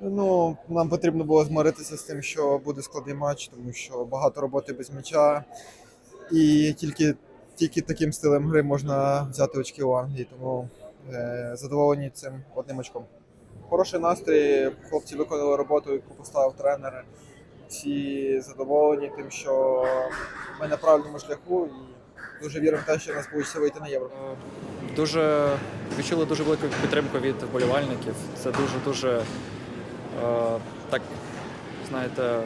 Ну, нам потрібно було змиритися з тим, що буде складний матч, тому що багато роботи без м'яча. І тільки, тільки таким стилем гри можна взяти очки у Англії, тому е, задоволені цим одним очком. Хороший настрій, хлопці виконали роботу, яку поставив тренер. Всі задоволені тим, що ми на правильному шляху і дуже віримо в те, що в нас вийде вийти на євро. Дуже відчули дуже велику підтримку від вболівальників. Це дуже дуже е, так, знаєте,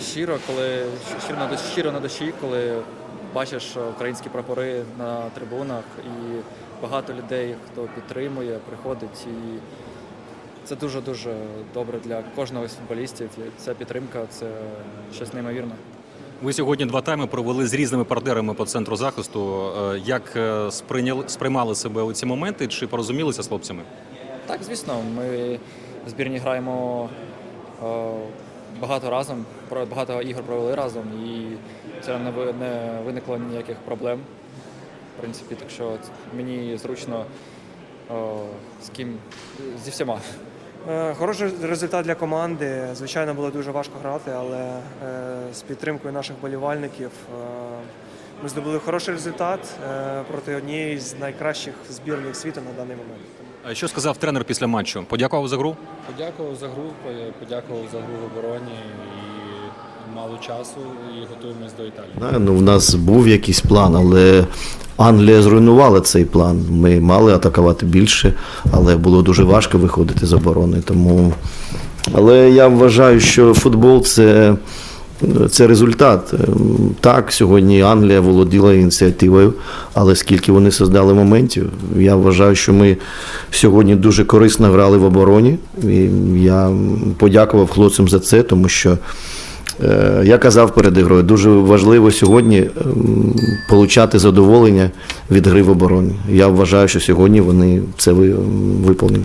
щиро, коли щиро на душі, щиро на душі, коли бачиш українські прапори на трибунах і багато людей, хто підтримує, приходить. І це дуже дуже добре для кожного з футболістів. Ця підтримка це щось неймовірне. Ви сьогодні два тайми провели з різними партнерами по центру захисту. Е, Як е, сприйняли сприймали себе у ці моменти? Чи порозумілися з хлопцями? Так, звісно, ми в збірні граємо е, багато разом, багато ігор провели разом, і це не, ви- не виникло ніяких проблем. В принципі, так що мені зручно з ким зі всіма. Е, Хороший результат для команди. Звичайно, було дуже важко грати, але е, з підтримкою наших болівальників е, ми здобули хороший результат проти однієї з найкращих збірних світу на даний момент. Що сказав тренер після матчу? Подякував за гру? Подякував за гру, подякував за гру в обороні і мало часу і готуємось до Італії. Да, Ну, в нас був якийсь план, але Англія зруйнувала цей план. Ми мали атакувати більше, але було дуже важко виходити з оборони. Тому... Але я вважаю, що футбол це, це результат. Ем, Так, сьогодні Англія володіла ініціативою, але скільки вони создали моментів, я вважаю, що ми сьогодні дуже корисно грали в обороні. І я подякував хлопцям за це, тому що. Я казав перед ігрою, дуже важливо сьогодні ем, получати задоволення від гри в обороні. Я вважаю, що сьогодні вони це ви- виповнили.